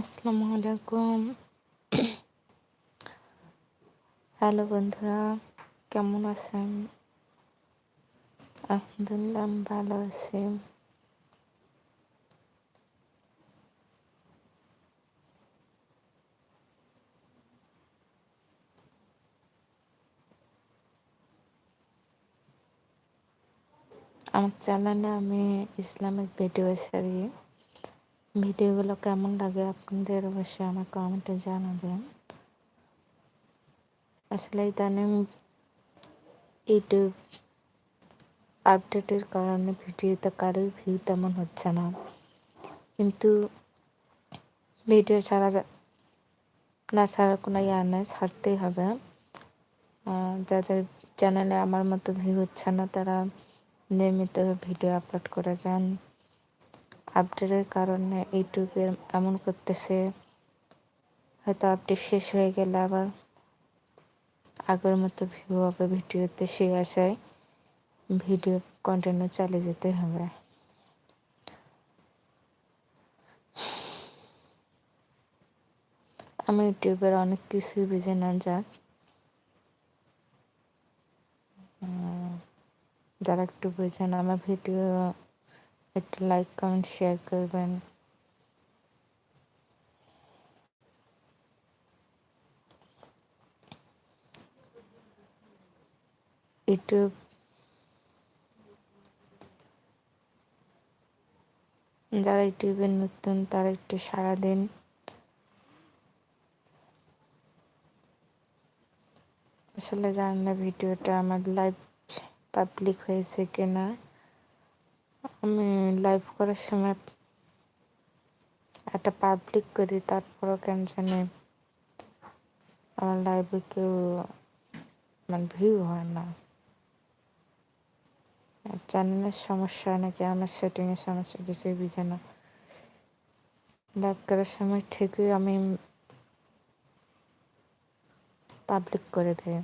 আসসালামু আলাইকুম। হ্যালো বন্ধুরা, কেমন আছেন? আলহামদুলিল্লাহ আমি ভালো আছি। আমার চ্যানেলে আমি ইসলামিক ভিডিও ছাড়ি ভিডিওগুলো কেমন লাগে আপনাদের অবশ্যই আমার কমেন্টে জানাবেন। আসলে ইদানিং ইউটিউব আপডেটের কারণে ভিডিওতে কারোই ভিউ তেমন হচ্ছে না। কিন্তু ভিডিও ছাড়া না ছাড়া কোনো ইয়া নেই, ছাড়তেই হবে। যাদের চ্যানেলে আমার মতো ভিউ হচ্ছে না, তারা নিয়মিত ভিডিও আপলোড করে যান। আপডেটের কারণে ইউটিউবে এমন করতেছে। হয়তো আপডেট শেষ হয়ে গেলে আবার আগের মতো ভিউ হবে ভিডিওতে, সে আশায় ভিডিও কন্টিনিউ চালিয়ে যেতে হবে। আমি ইউটিউবের অনেক কিছুই বুঝে না যাক যারা একটু বুঝেন আমার ভিডিও একটু লাইক কমেন্ট শেয়ার করবেন ইউটিউব যারা ইউটিউবে নতুন, তারা একটু সারাদিন আসলে জানেন না ভিডিওটা আমার লাইভ পাবলিক হয়েছে কিনা। আমি লাইভ করার সময় একটা পাবলিক করি, তারপরও কেন জানি আমার লাইভে কেউ মানে ভিউ হয় না। চ্যানেলের সমস্যা হয় নাকি? আমার সেটিংয়ের সমস্যা, কিছুই বুঝে না। লাইভ করার সময় ঠিকই আমি পাবলিক করে দেয়